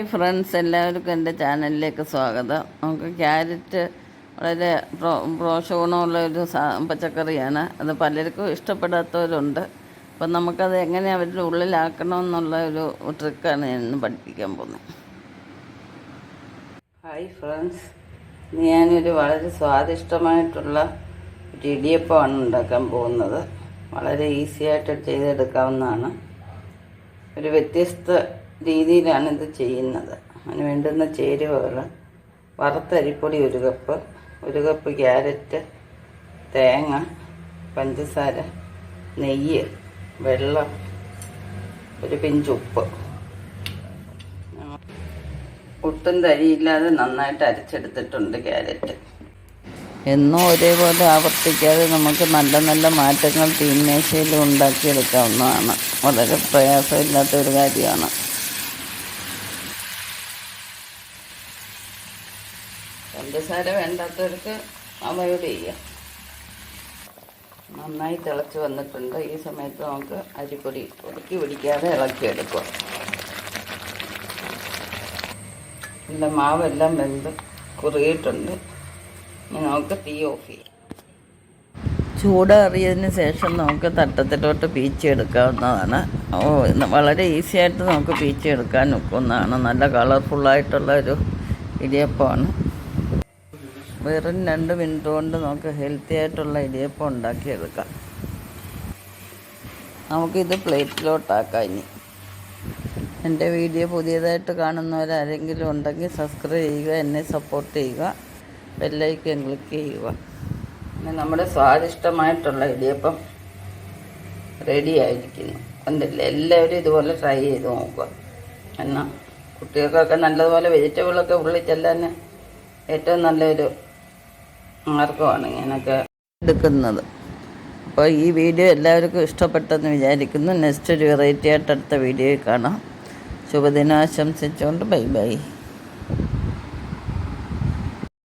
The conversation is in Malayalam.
ഫ്രണ്ട്സ് എല്ലാവർക്കും എന്റെ ചാനലിലേക്ക് സ്വാഗതം. നമുക്ക് ക്യാരറ്റ് വളരെ പ്രോ ഗുണമുള്ള ഒരു പച്ചക്കറിയാണ്. അത് പലർക്കും ഇഷ്ടപ്പെടാത്തവരുണ്ട്. അപ്പം നമുക്കത് എങ്ങനെ അവരുടെ ഉള്ളിലാക്കണമെന്നുള്ള ഒരു ട്രിക്കാണ് ഞാൻ ഇന്ന് പഠിപ്പിക്കാൻ പോകുന്നത്. ഹായ് ഫ്രണ്ട്സ് ഞാനൊരു വളരെ സ്വാദിഷ്ടമായിട്ടുള്ള ഒരു ഇടിയപ്പമാണ് ഉണ്ടാക്കാൻ പോകുന്നത്. വളരെ ഈസിയായിട്ട് ചെയ്തെടുക്കാവുന്നതാണ്. ഒരു വ്യത്യസ്ത രീതിയിലാണ് ഇത് ചെയ്യുന്നത്. അതിന് വേണ്ടുന്ന ചേരുവകൾ വറുത്തരിപ്പൊടി ഒരു കപ്പ് ഒരു കപ്പ് ക്യാരറ്റ് തേങ്ങ പഞ്ചസാര നെയ്യ് വെള്ളം ഒരു പിഞ്ച് ഉപ്പ്. ഒട്ടും തരിയില്ലാതെ നന്നായിട്ട് അരച്ചെടുത്തിട്ടുണ്ട് ക്യാരറ്റ്. എന്നും ഒരേപോലെ ആവർത്തിക്കാതെ നമുക്ക് നല്ല നല്ല മാറ്റങ്ങൾ തീന്മേശയിൽ ഉണ്ടാക്കിയെടുക്കാവുന്നതാണ്. വളരെ പ്രയാസമില്ലാത്ത ഒരു കാര്യമാണ്. പഞ്ചസാര വേണ്ടാത്തവർക്ക് അവയോട് ചെയ്യാം. നന്നായി തിളച്ച് വന്നിട്ടുണ്ട്. ഈ സമയത്ത് നമുക്ക് അരിപ്പൊടി ഒതുക്കി പിടിക്കാതെ എടുക്കാം എന്റെ മാവെല്ലാം വെന്ത് കുറുകിയിട്ടുണ്ട്. ഇനി നമുക്ക് തീ ഓഫ് ചെയ്യാം. ചൂടേറിയതിന് ശേഷം നമുക്ക് തട്ടത്തിലോട്ട് പീച്ചെടുക്കാവുന്നതാണ് ഓ വളരെ ഈസിയായിട്ട് നമുക്ക് പീച്ചെടുക്കാൻ ഒക്കുന്നതാണ് നല്ല കളർഫുള്ളായിട്ടുള്ള ഒരു ഇടിയപ്പമാണ്. വെറും രണ്ട് മിനിറ്റ് കൊണ്ട് നമുക്ക് ഹെൽത്തി ആയിട്ടുള്ള ഇടിയപ്പം ഉണ്ടാക്കിയെടുക്കാം. നമുക്കിത് പ്ലേറ്റിലോട്ടാക്കാം ഇനി. എന്റെ വീഡിയോ പുതിയതായിട്ട് കാണുന്നവരാരെങ്കിലും ഉണ്ടെങ്കിൽ സബ്സ്ക്രൈബ് ചെയ്യുക എന്നെ സപ്പോർട്ട് ചെയ്യുക ബെല്ലൈക്കൻ ക്ലിക്ക് ചെയ്യുക. പിന്നെ നമ്മുടെ സ്വാദിഷ്ടമായിട്ടുള്ള ഇടിയപ്പം റെഡി ആയിരിക്കുന്നു. കണ്ടില്ല? എല്ലാവരും ഇതുപോലെ ട്രൈ ചെയ്ത് നോക്കുക. എന്നാൽ കുട്ടികൾക്കൊക്കെ നല്ലതുപോലെ വെജിറ്റബിളൊക്കെ ഉള്ളിൽ ചെല്ലാൻ ഏറ്റവും നല്ലൊരു മാർഗമാണ് ഇങ്ങനെയൊക്കെ എടുക്കുന്നത്. അപ്പോൾ ഈ വീഡിയോ എല്ലാവർക്കും ഇഷ്ടപ്പെട്ടെന്ന് വിചാരിക്കുന്നു. നെക്സ്റ്റ് ഒരു വെറൈറ്റി ആയിട്ട് അടുത്ത വീഡിയോയിൽ കാണാം. ശുഭദിനം ആശംസിച്ചുകൊണ്ട് ബൈ ബൈ.